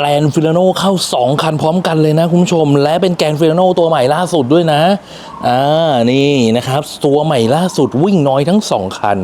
แกรนฟิลาโนเข้า 2 คันพร้อมกันเลยนะคุณผู้ชม และเป็นแกรนฟิลาโนตัวใหม่ล่าสุดด้วยนะ อ่า นี่นะครับ ตัวใหม่ล่าสุดวิ่งน้อยทั้ง 2 คัน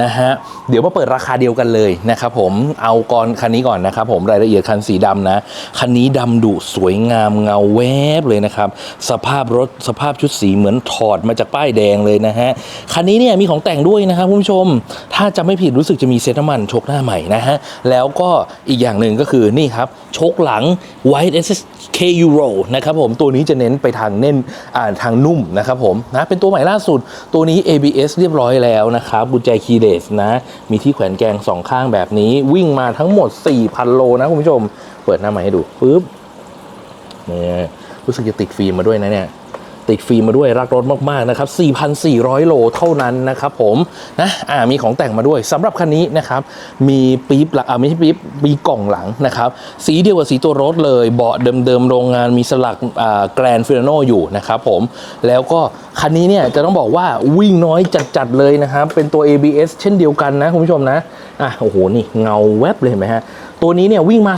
นะฮะ เดี๋ยวมาเปิดราคาเดียวกันเลยนะครับผม เอาก่อนคันนี้ก่อนนะครับผม รายละเอียดคันสีดำนะ คันนี้ดำดุสวยงามเงาแวบเลยนะครับ สภาพรถสภาพชุดสีเหมือนถอดมาจากป้ายแดงเลยนะฮะ คันนี้เนี่ยมีของแต่งด้วยนะครับคุณผู้ชม ถ้าจะไม่ผิดรู้สึกจะมีเซตน้ำมันชคหน้าใหม่นะฮะ แล้วก็อีกอย่างหนึ่งก็คือนี่ครับชกหลัง White SSK Euro นะครับผมตัวนี้จะเน้นไปทางเน้นอ่าทางนุ่มนะครับผมนะเป็นตัวใหม่ล่าสุด ตัวนี้ ABS เรียบร้อยแล้วนะครับกุญแจคีย์เลสนะ มีที่แขวนแกงสองข้างแบบนี้ วิ่งมาทั้งหมด 4,000 โลนะคุณผู้ชม เปิดหน้าใหม่ให้ดูปึ๊บนี่ยรู้สึกจะติดฟิล์มมาด้วยนะเนี่ย ติดฟิล์มมาด้วยรักรถมากๆนะครับ 4,400 โลเท่านั้นนะครับผมนะอ่ามีของแต่งมาด้วยสำหรับคันนี้นะครับ มีปี๊บหลังอ่าไม่ใช่ปี๊บมีกล่องหลังนะครับ สีเดียวกับสีตัวรถเลย เบาะเดิมๆโรงงานมีสลักอ่าแกรนฟิลโนอยู่นะครับผมแล้วก็คันนี้เนี่ยจะต้องบอกว่าวิ่งน้อยจัดๆเลยนะครับ เป็นตัว ABS เช่นเดียวกันนะคุณผู้ชมนะอะโอ้โหนี่เงาแวบเลยเห็นไหมฮะ ตัวนี้เนี่ยวิ่งมา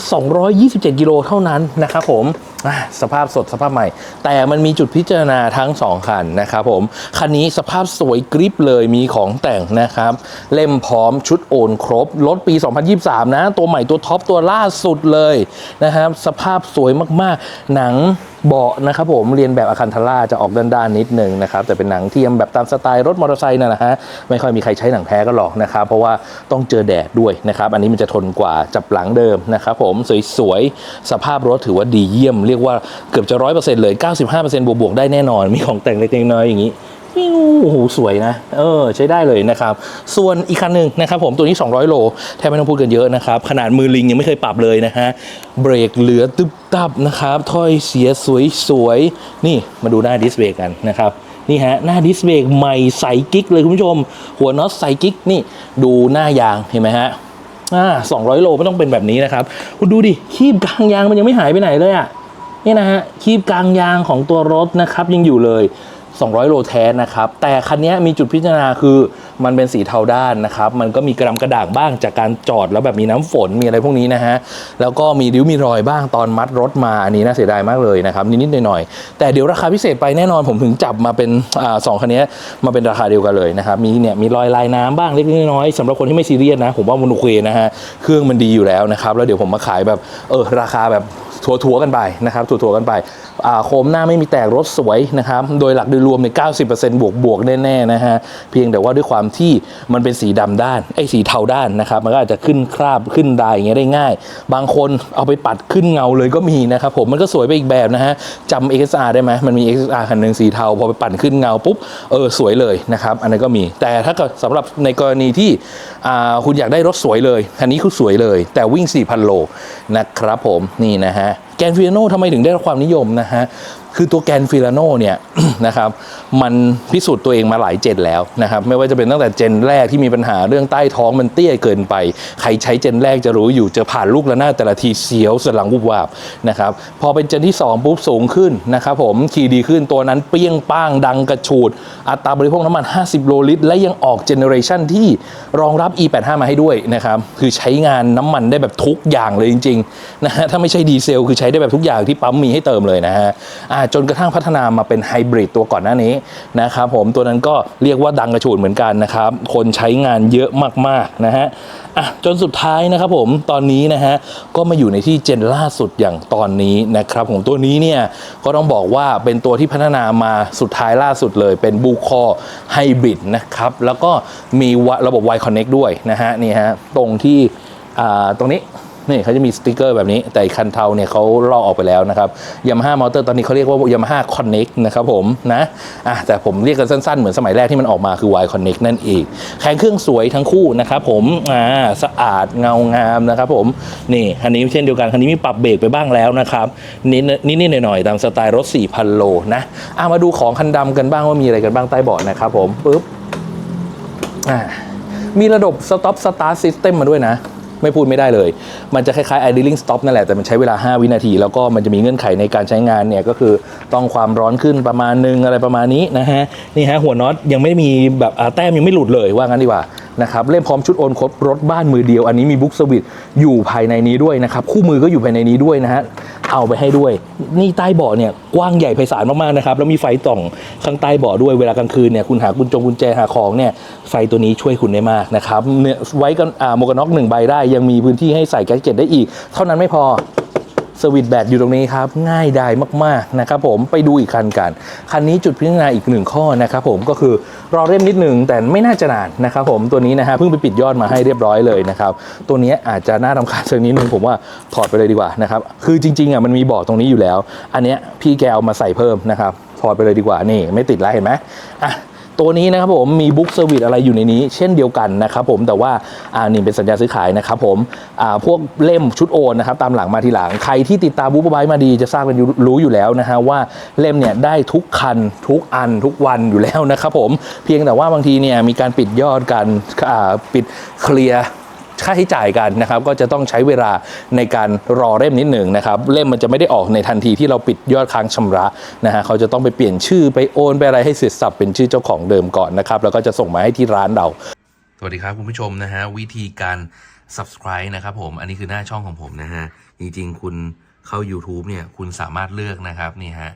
227 กิโลเท่านั้นนะครับผมอะสภาพสดสภาพใหม่ แต่มันมีจุดพิจารณาทั้ง 2 คันนะครับผม คันนี้สภาพสวยกริปเลยมีของแต่งนะครับ เล่มพร้อมชุดโอนครบ รถปี 2023 นะ ตัวใหม่ตัวท็อปตัวล่าสุดเลยนะครับ สภาพสวยมากๆ หนังเบาะนะครับผมเรียนแบบอาคันทาร่าจะออกด้านๆนิดนึงนะครับแต่เป็นหนังเทียมแบบตามสไตล์รถมอเตอร์ไซค์นั่นะฮะไม่ค่อยมีใครใช้หนังแท้ก็หรอกนะครับเพราะว่าต้องเจอแดดด้วยนะครับอันนี้มันจะทนกว่าจับหลังเดิมนะครับผมสวยๆสภาพรถถือว่าดีเยี่ยม เรียกว่าเกือบจะร้อยเปอร์เซ็นต์เลย95%บวกๆได้แน่นอนมีของแต่งเล็กๆน้อยๆอย่างนี้ ปิ้วโอ้โหสวยนะ เออ ใช้ได้เลยนะครับ ส่วนอีกคันหนึ่งนะครับผมตัวนี้ 200 โล แทบไม่ต้องพูดกันเยอะนะครับ ขนาดมือลิงยังไม่เคยปรับเลยนะฮะ เบรกเหลือตึบตับนะครับ ถ้อยเสียสวยๆนี่มาดูหน้าดิสเบรกกันนะครับนี่ฮะหน้าดิสเบรกใหม่ใสกิ๊กเลยคุณผู้ชม หัวน็อตใสกิ๊กนี่ดูหน้ายางเห็นไหมฮะอ่า200โลไม่ต้องเป็นแบบนี้นะครับคุณดูดิคีบกลางยางมันยังไม่หายไปไหนเลยอะ่ะนี่นะฮะคีบกลางยางของตัวรถนะครับยังอยู่เลย 200 โลแท้นะครับ แต่คันนี้มีจุดพิจารณาคือมันเป็นสีเทาด้านนะครับ มันก็มีกระดำกระด่างบ้างจากการจอดแล้วแบบมีน้ำฝนมีอะไรพวกนี้นะฮะ แล้วก็มีริ้วมีรอยบ้างตอนมัดรถมา อันนี้น่าเสียดายมากเลยนะครับ นิดๆหน่อยๆ แต่เดี๋ยวราคาพิเศษไปแน่นอนผมถึงจับมาเป็นอสองคันนี้มาเป็นราคาเดียวกันเลยนะครับ มีเนี่ยมีรอยลายน้ำบ้างเล็กๆน้อยๆสำหรับคนที่ไม่ซีเรียสนะ ผมว่ามันโอเคนะฮะ เครื่องมันดีอยู่แล้วนะครับ แล้วเดี๋ยวผมมาขายแบบเออราคาแบบทัวร์ๆกันไปนะครับทัวร์ๆกันไปโคมหน้าไม่มีแตกรถสวยนะครับ โดยหลักโดยรวมใน 90%บวกบวกแน่ๆนะฮะ เพียงแต่ว่าด้วยความที่มันเป็นสีดำด้าน ไอ้สีเทาด้านนะครับ มันก็อาจจะขึ้นคราบขึ้นดายอย่างเงี้ยได้ง่าย บางคนเอาไปปัดขึ้นเงาเลยก็มีนะครับผม มันก็สวยไปอีกแบบนะฮะจำ XSR ได้ไหมมันมี XSR คันหนึ่งสีเทาพอไปปั่นขึ้นเงาปุ๊บ เออสวยเลยนะครับ อันนั้นก็มี แต่ถ้าเกิดสำหรับในกรณีที่คุณอยากได้รถสวยเลย คันนี้คือสวยเลย แต่วิ่ง 4,000 โลนะครับผม นี่นะฮะแกนฟิลาโนทำไมถึงได้รับความนิยมนะฮะ คือตัวแกนฟิลาโนเนี่ยนะครับมันพิสูจน์ตัวเองมาหลายเจนแล้วนะครับไม่ว่าจะเป็นตั้งแต่เจนแรกที่มีปัญหาเรื่องใต้ท้องมันเตี้ยเกินไป ใครใช้เจนแรกจะรู้อยู่จะผ่านลูกระนาดแต่ละทีเสียวสลังวุบวาบนะครับพอเป็นเจนที่ 2 ปุ๊บสูงขึ้นนะครับผมขี่ดีขึ้นตัวนั้นเปี้ยงป้างดังกระฉูด อัตราบริโภคน้ำมัน 50 โลลิตร และยังออกเจเนอเรชันที่รองรับ E85 มาให้ด้วยนะครับคือใช้งานน้ำมันได้แบบทุกอย่างเลยจริงๆนะฮะถ้าไม่ใช่ดีเซลคือใช้ได้แบบทุกอย่างที่ปั๊มมีให้เติมเลยนะฮะจนกระทั่งพัฒนามาเป็นไฮบริดตัวก่อนหน้านี้นะครับผมตัวนั้นก็เรียกว่าดังกระฉูดเหมือนกันนะครับ คนใช้งานเยอะมากๆนะฮะอะจนสุดท้ายนะครับผมตอนนี้นะฮะก็มาอยู่ในที่เจนล่าสุดอย่างตอนนี้นะครับผมตัวนี้เนี่ยก็ต้องบอกว่าเป็นตัวที่พัฒนามาสุดท้ายล่าสุดเลย เป็นบูคอไฮบริดนะครับแล้วก็มีระบบ Y Connect ด้วยนะฮะนี่ฮะตรงที่ตรงนี้ นี่เขาจะมีสติกเกอร์แบบนี้ แต่คันเทาเนี่ยเขาลอกออกไปแล้วนะครับยามาฮ่ามอเตอร์ตอนนี้เขาเรียกว่ายามาฮ่าคอนเน็กนะครับผมนะอะแต่ผมเรียกกันสั้นๆ เหมือนสมัยแรกที่มันออกมาคือ Y Connect นั่นเองแข็งเครื่องสวยทั้งคู่นะครับผมอ่าสะอาดเงางามนะครับผมนี่คันนี้เช่นเดียวกันคันนี้มีปรับเบรกไปบ้างแล้วนะครับนิดนิดๆหน่อยๆตามสไตล์รถ 4,000 โลนะอะมาดูของคันดำกันบ้างว่ามีอะไรกันบ้างใต้เบาะนะครับผมปึ๊บอ่ามีระบบ stop start system มาด้วยนะ ไม่พูดไม่ได้เลย มันจะคล้ายๆ idling stop นั่นแหละ แต่มันใช้เวลา 5 วินาที แล้วก็มันจะมีเงื่อนไขในการใช้งานเนี่ยก็คือต้องความร้อนขึ้นประมาณนึงอะไรประมาณนี้นะฮะ นี่ฮะหัวน็อตยังไม่มีแบบอ่าแต้มยังไม่หลุดเลยว่างั้นดีกว่านะครับเล่มพร้อมชุดโอนครบรถบ้านมือเดียว อันนี้มีบุ๊กสวิตอยู่ภายในนี้ด้วยนะครับคู่มือก็อยู่ภายในนี้ด้วยนะฮะ เอาไปให้ด้วย นี่ใต้เบาะเนี่ยกว้างใหญ่ไพศาลมากๆนะครับแล้วมีไฟต่องข้างใต้เบาะด้วยเวลากลางคืนเนี่ยคุณหากุญจงกุญแจหาของเนี่ยไฟตัวนี้ช่วยคุณได้มากนะครับเนี่ยไว้กันอ่าหมวกกันน็อกหนึ่งใบได้ยังมีพื้นที่ให้ใส่แก๊สเก็ตได้อีก เท่านั้นไม่พอ สวิตแบตอยู่ตรงนี้ครับง่ายดายมากๆนะครับผมไปดูอีกคันกัน คันนี้จุดพิจารณาอีกหนึ่งข้อนะครับผมก็คือรอเล่มนิดหนึ่งแต่ไม่น่าจะนานนะครับผมตัวนี้นะฮะเพิ่งไปปิดยอดมาให้เรียบร้อยเลยนะครับตัวนี้อาจจะน่ารำคาญสักนิดนึงผมว่าถอดไปเลยดีกว่านะครับคือจริงๆอะมันมีบาะตรงนี้อยู่แล้ว อันเนี้ยพี่แกเอามาใส่เพิ่มนะครับถอดไปเลยดีกว่านี่ไม่ติดแล้วเห็นไหมอะ ตัวนี้นะครับผมมีบุ๊กเซอร์วิสอะไรอยู่ในนี้ เช่นเดียวกันนะครับผมแต่ว่าอ่านี่เป็นสัญญาซื้อขายนะครับผมอ่าพวกเล่มชุดโอนนะครับตามหลังมาทีหลังใครที่ติดตามบุ๊กไบมาดีจะทราบกันรู้อยู่แล้วนะฮะว่าเล่มเนี่ยได้ทุกคันทุกอันทุกวันอยู่แล้วนะครับผมเพียงแต่ว่าบางทีเนี่ยมีการปิดยอดกันอ่าปิดเคลียร์ ค่าใช้จ่ายกันนะครับก็จะต้องใช้เวลาในการรอเล่มนิดหนึ่งนะครับเล่มมันจะไม่ได้ออกในทันทีที่เราปิดยอดค้างชำระนะฮะเขาจะต้องไปเปลี่ยนชื่อไปโอนไปอะไรให้เสร็จสับเป็นชื่อเจ้าของเดิมก่อนนะครับแล้วก็จะส่งมาให้ที่ร้านเราสวัสดีครับคุณผู้ชมนะฮะวิธีการ subscribe นะครับผมอันนี้คือหน้าช่องของผมนะฮะจริงๆคุณเข้า YouTube เนี่ยคุณสามารถเลือกนะครับนี่ฮะ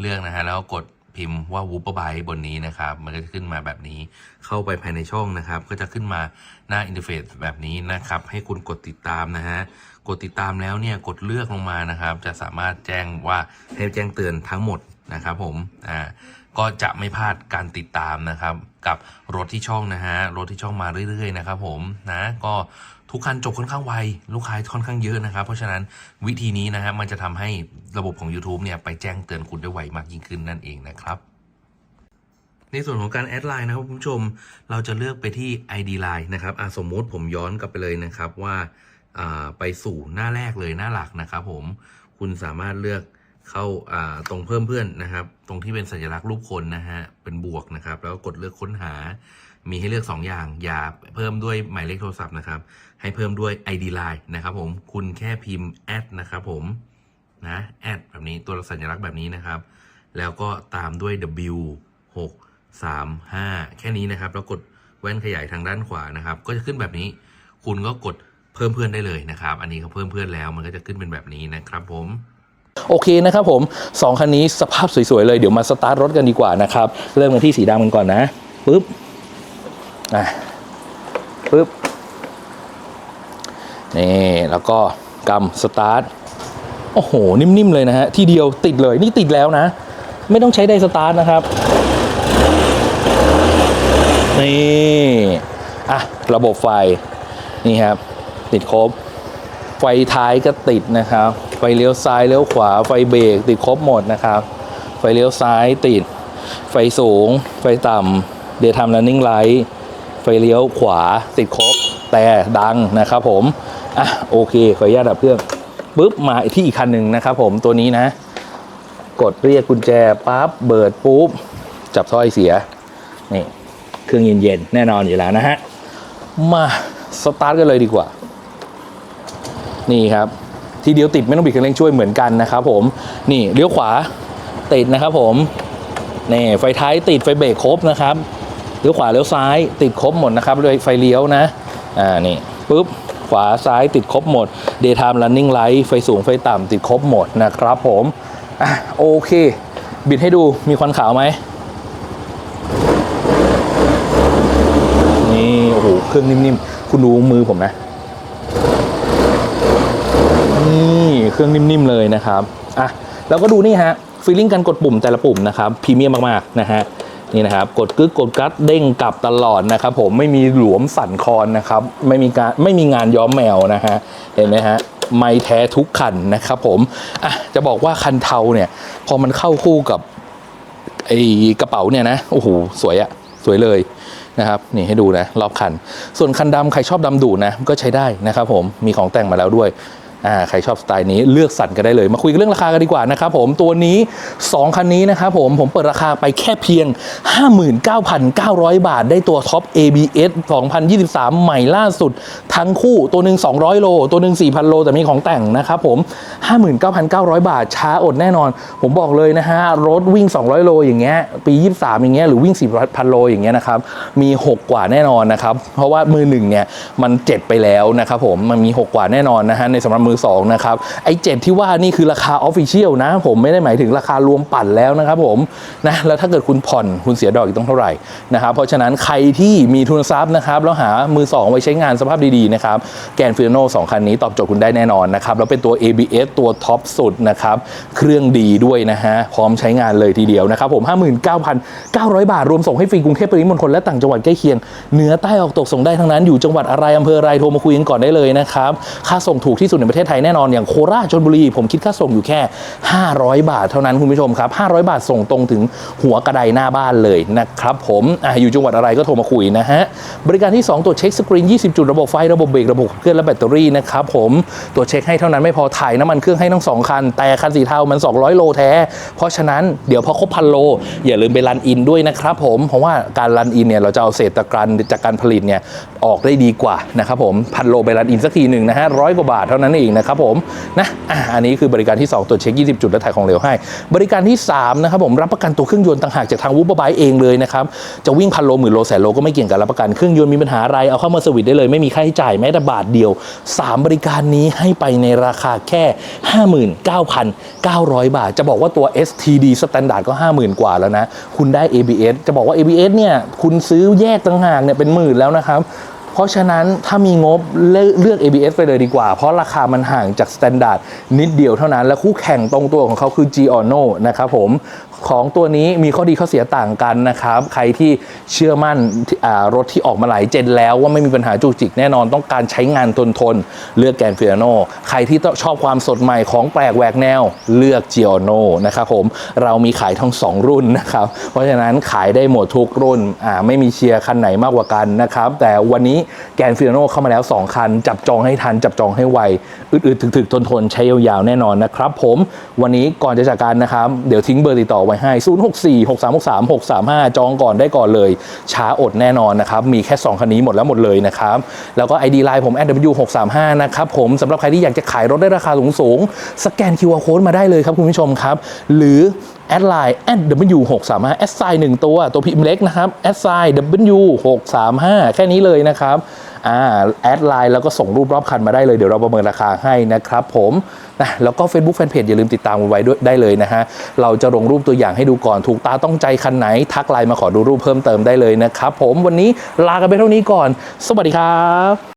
เลือกนะฮะแล้วกด พิมพ์ว่า w o o p e r b y t e บนนี้นะครับ มันก็จะขึ้นมาแบบนี้ เข้าไปภายในช่องนะครับ ก็จะขึ้นมาหน้าอินเทอร์เฟซแบบนี้นะครับ ให้คุณกดติดตามนะฮะ กดติดตามแล้วเนี่ยกดเลือกลงมานะครับ จะสามารถแจ้งว่าให้แจ้งเตือนทั้งหมดนะครับผม อ่า ก็จะไม่พลาดการติดตามนะครับ กับรถที่ช่องนะฮะ รถที่ช่องมาเรื่อยๆนะครับผม นะ ก็ ทุกคันจบค่อนข้างไว ลูกค้าค่อนข้างเยอะนะครับ เพราะฉะนั้นวิธีนี้นะฮะมันจะทำให้ระบบของ YouTube เนี่ยไปแจ้งเตือนคุณได้ไวมากยิ่งขึ้นนั่นเองนะครับในส่วนของการแอดไลน์นะครับคุณผู้ชม เราจะเลือกไปที่ ID Line นะครับอะสมมุติผมย้อนกลับไปเลยนะครับว่าอ่าไปสู่หน้าแรกเลยหน้าหลักนะครับผมคุณสามารถเลือกเข้าอ่าตรงเพิ่มเพื่อนนะครับ ตรงที่เป็นสัญลักษณ์รูปคนนะฮะเป็นบวกนะครับ แล้วก็กดเลือกค้นหา มีให้เลือก 2 อย่าง อย่าเพิ่มด้วยหมายเลขโทรศัพท์นะครับ ให้เพิ่มด้วย ID Line นะครับผม คุณแค่พิมพ์แอดนะครับผม นะแอดแบบนี้ ตัวสัญลักษณ์แบบนี้นะครับ แล้วก็ตามด้วย W 6 3 5 แค่นี้นะครับ แล้วกดแว่นขยายทางด้านขวานะครับ ก็จะขึ้นแบบนี้ คุณก็กดเพิ่มเพื่อนได้เลยนะครับ อันนี้เขาเพิ่มเพื่อนแล้ว มันก็จะขึ้นเป็นแบบนี้นะครับผมโอเคนะครับผมสองคันนี้สภาพสวยๆเลย เดี๋ยวมาสตาร์ทรถกันดีกว่านะครับ เริ่มกันที่สีดำกันก่อนนะ ปึ๊บ อะปึ๊บ นี่ แล้วก็กำสตาร์ท โอ้โห นิ่ม ๆ เลยนะฮะ ทีเดียวติดเลย นี่ติดแล้วนะ ไม่ต้องใช้ไดสตาร์ทนะครับ นี่ อะ ระบบไฟ นี่ครับ ติดครบ ไฟท้ายก็ติดนะครับ ไฟเลี้ยวซ้ายเลี้ยวขวา ไฟเบรกติดครบหมดนะครับ ไฟเลี้ยวซ้ายติด ไฟสูง ไฟต่ำเดี๋ยวทำ running light ไฟเลี้ยวขวาติดครบแต่ดังนะครับผมอะโอเคขออนุญาตดับเครื่องปุ๊บมาที่อีกคันหนึ่งนะครับผมตัวนี้นะ กดเรียกกุญแจปั๊บเบิดปุ๊บจับสร้อยเสียนี่เครื่องเย็นๆแน่นอนอยู่แล้วนะฮะมาสตาร์ทกันเลยดีกว่า นี่ครับทีเดียวติดไม่ต้องบิดคันเร่งช่วยเหมือนกันนะครับผมนี่เลี้ยวขวาติดนะครับผมนี่ไฟท้ายติดไฟเบรกครบนะครับ ลี้ยวขวาเลี้ยวซ้ายติดครบหมดนะครับเลยไฟเลี้ยวนะอ่านี่ปุ๊บขวาซ้ายติดครบหมด daytime running light ไฟสูงไฟต่ำติดครบหมดนะครับผมอะโอเค บิดให้ดูมีควันขาวไหมนี่โอ้โหเครื่องนิ่มๆ คุณดูมือผมนะ นี่เครื่องนิ่มๆเลยนะครับอะแล้วก็ดูนี่ฮะฟีลลิ่งการกดปุ่มแต่ละปุ่มนะครับพรีเมียมมากๆนะฮะ นี่นะครับกดกึกกดกัดเด้งกลับตลอดนะครับ ผมไม่มีหลวมสั่นคอนนะครับ ไม่มีการไม่มีงานย้อมแมวนะฮะเห็นไหมฮะไม่แท้ทุกคันนะครับผมอะจะบอกว่าคันเทาเนี่ยพอมันเข้าคู่กับไอ้กระเป๋าเนี่ยนะโอ้โหสวยอะสวยเลยนะครับนี่ให้ดูนะรอบคัน ส่วนคันดำใครชอบดำดูนะก็ใช้ได้นะครับผมมีของแต่งมาแล้วด้วย อ่าใครชอบสไตล์นี้เลือกสั่นกันได้เลย มาคุยกันเรื่องราคากันดีกว่านะครับผมตัวนี้ 2 คันนี้นะครับผมผมเปิดราคาไปแค่เพียง 59,900 บาท ได้ตัวท็อป ABS 2023 ใหม่ล่าสุด ทั้งคู่ตัวหนึ่ง200 โล ตัวหนึ่ง4,000 โล แต่มีของแต่งนะครับผม 59,900 บาท ช้าอดแน่นอน ผมบอกเลยนะฮะ รถวิ่ง 200 โลอย่างเงี้ยปี 23 อย่างเงี้ยหรือวิ่ง 4,000 โลอย่างเงี้ยนะครับมี 6 กว่าแน่นอนนะครับเพราะว่ามือหนึ่งเนี่ยมัน 7 ไปแล้วนะครับผมมันมี 6 กว่าแน่นอนนะฮะในสำหรับมือ2นะครับไอ้7ที่ว่านี่คือราคาออฟฟิเชียลนะ ผมไม่ได้หมายถึงราคารวมปั่นแล้วนะครับผมนะแล้วถ้าเกิดคุณผ่อนคุณเสียดอกอีกต้องเท่าไหร่นะครับเพราะฉะนั้นใครที่มีทุนทรัพย์นะครับแล้วหามือ2ไว้ใช้งานสภาพดีๆนะครับแกนฟิโนสองคันนี้ตอบโจทย์คุณได้แน่นอนนะครับแล้วเป็นตัว ABS ตัวท็อปสุดนะครับเครื่องดีด้วยนะฮะพร้อมใช้งานเลยทีเดียวนะครับผม 59,900 บาท รวมส่งให้ฟรีกรุงเทพปริมณฑลและต่างจังหวัดใกล้เคียงเหนือใต้ออกตกส่งได้ทั้งนั้นอยู่จังหวัดอะไรอำเภออะไรโทรมาคุยกันก่อนได้เลยนะครับค่าส่งถูกที่สุดในประเทศทศไทยแน่นอนอย่างโคราชชลบุรี ผมคิดค่าส่งอยู่แค่ 500 บาทเท่านั้นคุณผู้ชมครับ 500 บาทส่งตรงถึงหัวกระไดหน้าบ้านเลยนะครับผมออยู่จังหวัดอะไรก็โทรมาคุยนะฮะ บริการที่ 2ตรวจเช็คสกรีน 20 จุดระบบไฟ ระบบเบรกระบบเคลื่อนและแบตเตอรี่นะครับผมตรวจเช็คให้เท่านั้นไม่พอถ่ายน้ำมันเครื่องให้ทั้งสองคัน แต่คันสีเทามัน 200 โลแท้ เพราะฉะนั้นเดี๋ยวพอครบพันโล อย่าลืมไปรันอินด้วยนะครับผมเพราะว่าการรันอินเนี่ยเราจะเอาเศษตะกรันจากการผลิตเนี่ยออกได้ดีกว่านะครับผมพันโลไปรันอินสักทีหนึ่งนะฮะร้อยกว่าบาทเท่านั้นเองนะครับผมนะอันนี้คือบริการที่ 2 ตรวจเช็ค 20 จุดและถ่ายของเหลวให้ บริการที่ 3 นะครับผมรับประกันตัวเครื่องยนต์ต่างหากจากทางวูบ e บายเองเลยนะครับจะวิ่งพันโลหมื่นโลแสนโลก็ไม่เกี่ยงกับรับประกันเครื่องยนต์มีปัญหาอะไรเอาเข้ามาสวิตได้เลยไม่มีค่าใช้จ่ายแม้แต่บาทเดียว 3 บริการนี้ให้ไปในราคาแค่ 59,900 บาท จะบอกว่าตัว STD Standard ก็ 50,000 กว่าแล้วนะ คุณได้ ABS จะบอกว่า ABS เนี่ย คุณซื้อแยกต่างหากเนี่ยเป็นหมื่นแล้วนะครับ เพราะฉะนั้นถ้ามีงบเลือก ABS ไปเลยดีกว่า เพราะราคามันห่างจากสแตนดาร์ดนิดเดียวเท่านั้น และคู่แข่งตรงตัวของเขาคือ g i o n o นะครับผม ของตัวนี้มีข้อดีข้อเสียต่างกันนะครับ ใครที่เชื่อมั่นรถที่ออกมาหลายเจนแล้วว่าไม่มีปัญหาจุกจิกแน่นอนต้องการใช้งานทนทนเลือกแกนเฟิโนใครที่ชอบความสดใหม่ของแปลกแหวกแนวเลือก g o n o นนะครับผมเรามีขายทั้งสองรุ่นนะครับเพราะฉะนั้นขายได้หมดทุกรุ่นอ่าไม่มีเชียร์คันไหนมากกว่ากันนะครับแต่วันนี้แกนเฟิโนเข้ามาแล้ว 2 คัน จับจองให้ทันจับจองให้ไวอึดๆถึกๆทนๆใช้ยาวๆแน่นอนนะครับผมวันนี้ก่อนจะจากกันนะครับเดี๋ยวทิ้งเบอร์ติดต่อไว้ให้ 064 6363 635 จองก่อนได้ก่อนเลย ช้าอดแน่นอนนะครับ มีแค่ 2 คันนี้หมดแล้วหมดเลยนะครับ แล้วก็ ID Line ผม @w635 นะครับผมสำหรับใครที่อยากจะขายรถได้ราคาสูงๆ สแกน QR Code มาได้เลยครับคุณผู้ชมครับ หรือแอดไลน์ w635 แอดไซน์หนึ่งตัว ตัวพิมพ์เล็กนะครับแอดไซน์ w635 แค่นี้เลยนะครับ แอดไลน์แล้วก็ส่งรูปรอบคันมาได้เลยเดี๋ยวเราประเมินราคาให้นะครับผมนะแล้วก็ Facebook Fanpage อย่าลืมติดตามไว้ด้วยได้เลยนะฮะ เราจะลงรูปตัวอย่างให้ดูก่อนถูกตาต้องใจคันไหน ทักไลน์มาขอดูรูปเพิ่มเติมได้เลยนะครับผมวันนี้ลากันไปเท่านี้ก่อน สวัสดีครับ